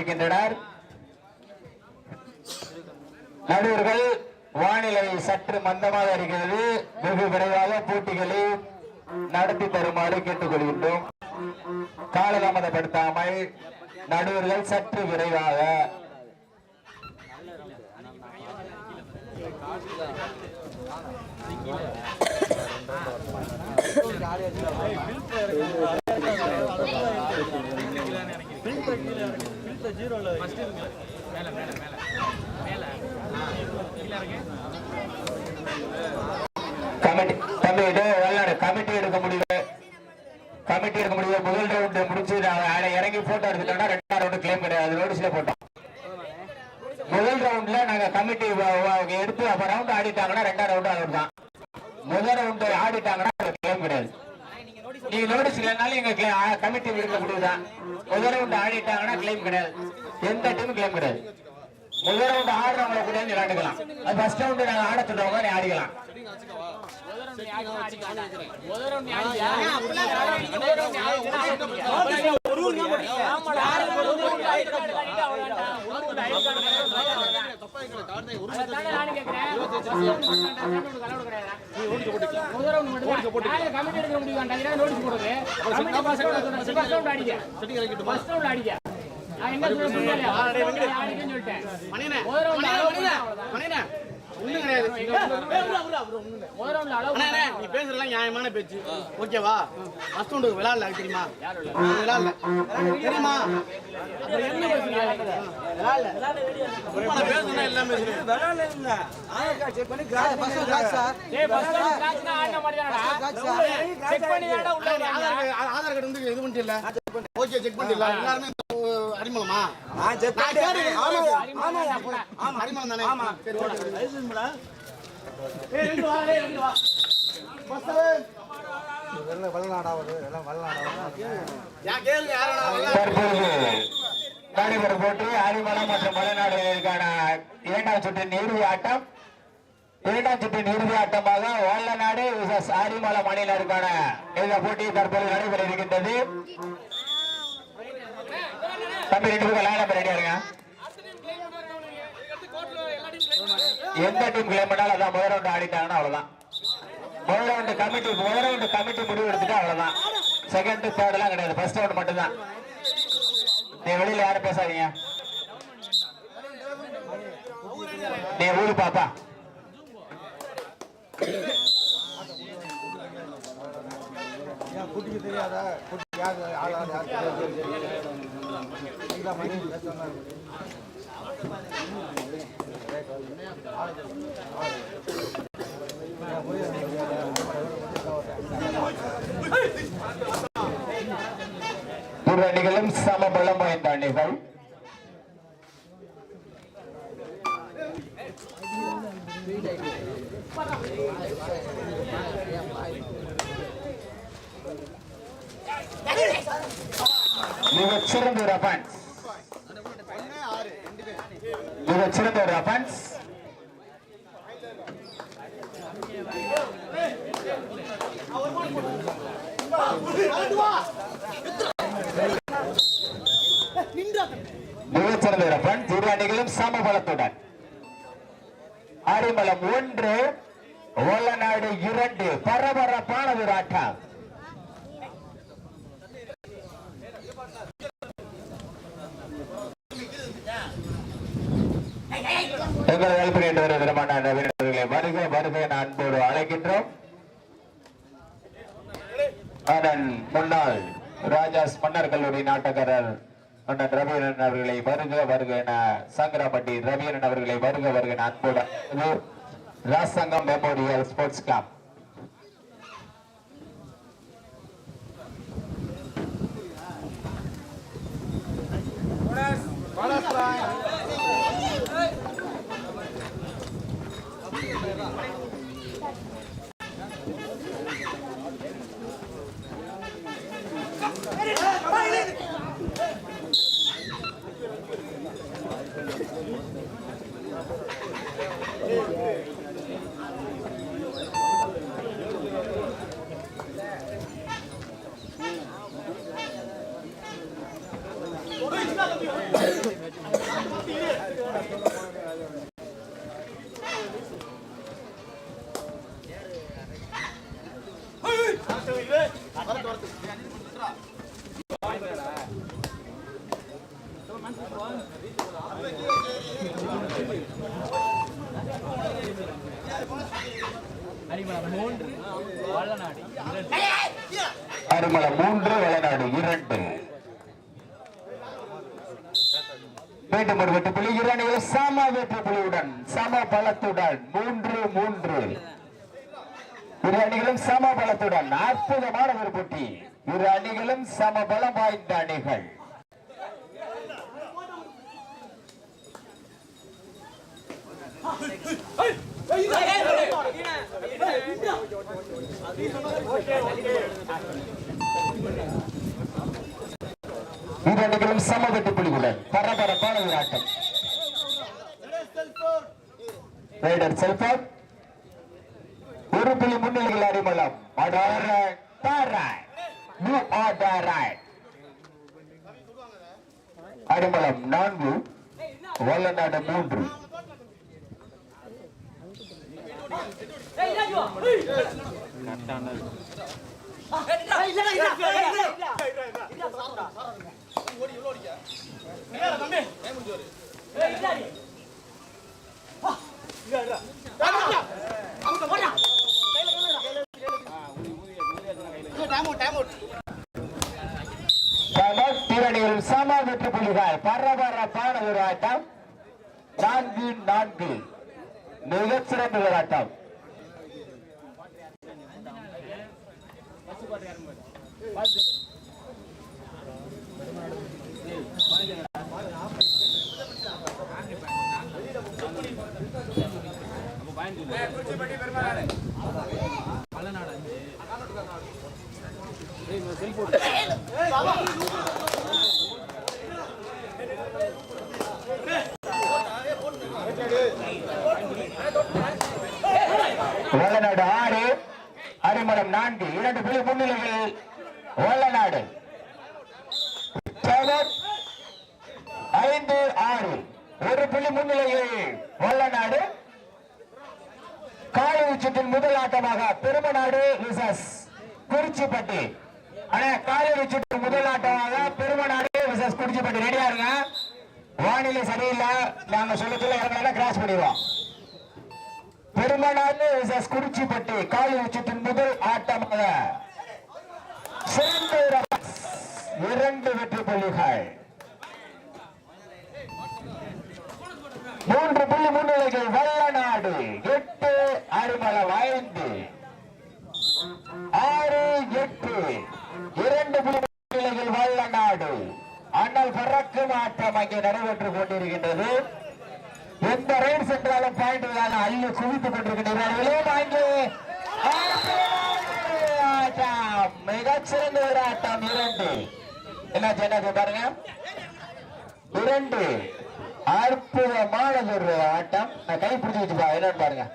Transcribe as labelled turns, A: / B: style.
A: இருக்கின்றனர் நடுவர்கள் வானிலை சற்று மந்தமாக இருக்கிறது. வெகு விரைவாக போட்டிகளை நடத்தி தருமாறு கேட்டுக்கொள்கின்றோம். காலதாமதப்படுத்தாமல் நடுவர்கள் சற்று விரைவாக கமிட்டி தம்பி இது விளையாடு கமிட்டி எடுக்க முடியல. கமிட்டி எடுக்க முடியல. முதல் ரவுண்ட் முடிச்சு நாங்கள் ஆளை இறங்கி போட்டோ எடுத்துட்டோம்னா ரெண்டாவது ரவுண்டு கிளைம் கிடையாது. நோட்டீஸ்ல போட்டோம். முதல் ரவுண்ட்ல நாங்க கமிட்டி எடுத்து அப்ப ரவுண்ட் ஆடிட்டாங்கன்னா ரெண்டாவது ரவுண்ட் அவர் தான். முதல் ரவுண்ட் ஆடிட்டாங்கன்னா கிளைம் கிடையாது. நீங்க நோட்டீஸ் இல்லைனாலும் எங்க கமிட்டி எடுக்க முடியுதான் முதல் ரவுண்ட் ஆடிட்டாங்கன்னா கிளைம் கிடையாது. எந்த டீமும் கிளைம் கிடையாது. ஒவ்வொரு ரவுண்ட் ஆடுறவங்களை கூட நீ விளையாண்டுக்கலாம் அது ஃபர்ஸ்ட் ரவுண்ட் நாங்க ஆட சொல்றவங்க நீ ஆடிக்கலாம்.
B: அண்ணே, நீ பேசுறதெல்லாம் நியாயமான பேச்சு. ஓகேவா? ஃபர்ஸ்ட் அது தெரியுமா? விளையாடல தெரியுமா? பேசுனா எல்லாம் பேசுறேன். ஆதார் கார்டு- ஆதார் கார்டு வந்து இது பண்ணிட்டு இல்ல ஓகே செக் பண்ணிட்டு எல்லாருமே அரிமளமா. ஆமா அரிமளம். தானே? சரி ஓகே ஏய் ரெண்டு வா ஏய் ரெண்டு வா.
A: நடைபெறும் போட்டி ஆதிமலம் மற்றும் மலைநாடுகளுக்கான இரண்டாம் சுற்றின் இறுதி ஆட்டம் இரண்டாம் சுற்றின் இறுதி ஆட்டமாக வல்லநாடு விசஸ் ஆதிமலம் அணியினருக்கான இந்த போட்டி தற்பொழுது நடைபெற இருக்கின்றது. தம்பி ரெண்டு பேரும் லைன் நம்பர் ரெடியா இருங்க. எந்த டீம் கிளைம் பண்ணாலும் அதான் முதல் ரவுண்ட் ஆடிட்டாங்கன்னா அவ்வளவுதான். முதல் ரவுண்ட் கமிட்டி முதல் ரவுண்ட் கமிட்டி முடிவு எடுத்துட்டு அவ்வளவுதான். செகண்ட் தேர்ட் எல்லாம் கிடையாது. ஃபர்ஸ்ட் ரவுண்ட் மட்டும்தான். நீ வெளியில யாரும் பேசாதீங்க. நீ ஊரு பாப்பா.
C: சொன்னாங்க
A: இரு அணிகளும் சமபலம் வாய்ந்த அணிகள். சிறந்த ஒரு அஃபன்ஸ் மிக சிறந்த ஒரு அஃபன்ஸ் மிகச்சிறந்த ஒரு அஃபன்ஸ் இரு அணிகளும் சமபலத்துடன். அரிமளம் ஒன்று ஓலநாடு இரண்டு. பரபரப்பான ஒரு ஆட்டம். என்று வர நவீனர்களை வருக வருக அன்போடு அழைக்கின்றோம். அண்ணன் முன்னாள் ராஜாஸ் மன்னர் கல்லூரி நாட்டக்காரர் அண்ணன் ரவீரன் அவர்களை வருக வருக என சங்கராப்பட்டி ரவீரன் அவர்களை வருக வருக என அன்போடு ராசங்கம் மெமோரியல் ஸ்போர்ட்ஸ் கிளப் மூன்று வளநாடு இரண்டு. மீண்டும் ஒரு வெட்டு புள்ளி அணிகள் சம வெற்றி புள்ளியுடன் சம பலத்துடன். மூன்று மூன்று. இரு அணிகளும் சம பலத்துடன். அற்புதமான ஒரு போட்டி. இரு அணிகளும் சம பலம் வாய்ந்த அணிகள். இரு அணிகளும் சம வெற்றி புள்ளியுடன் பரபரப்பான ஒரு ஆட்டம் ரைடர் செல்போன் ஒரு புள்ளி முன்னிலையில் அறிமலம் அடிமலம் நான்கு வல்லநாடு மூன்று.
B: டைம் அவுட் டைம் அவுட்
A: திரணியில் சம வெற்றி புள்ளிகள். பரபரப்பான ஒரு ஆட்டம் நான்கு நான்கு. மிகச்சிறந்த ஒரு ஆட்டம் வல்லநாடு ஆறு அரிமளம் நான்கு இரண்டு புள்ளி முன்னிலையில் வல்லநாடு. செவன், ஐந்து ஆறு. ஒரு புள்ளி முன்னிலையில் வல்லநாடு காலை உச்சத்தின் முதல் ஆட்டமாக பெருமநாடு விசஸ் குறிச்சிப்பட்டி. ஆனா காலை உச்சத்தின் முதல் ஆட்டமாக பெருமநாடு விசஸ் குறிச்சிப்பட்டி. ரெடியா இருங்க? வானிலை சரியில்லை. நாங்க சொல்லத்துல இறங்கலாம் கிராஸ் பண்ணிடுவோம். பெருமநாடு விசஸ் குறிச்சிப்பட்டி காலை உச்சத்தின் முதல் ஆட்டமாக. சிறந்த இரண்டு வெற்றி புள்ளிகள் மூன்று புள்ளி முன்னிலைகள் வல்லநாடு எட்டு அருமளம் ஐந்து ஆறு எட்டு இரண்டு புள்ளி முன்னிலைகள் வல்லநாடு ஆனால் பறக்கு மாற்றம் அங்கே நடைபெற்றுக் கொண்டிருக்கின்றது எந்த ரைடு சென்றாலும் பாயிண்ட் அள்ளி குவித்துக் கொண்டிருக்கின்றீர்களே வாங்கி மிகச்சிறந்த ஒரு ஆட்டம் இரண்டு என்ன என்ன பாருங்க. இரண்டு அற்புதமான ஒரு ஆட்டம். நான் கை பிடிச்சி வச்சுப்பா என்னன்னு பாருங்க.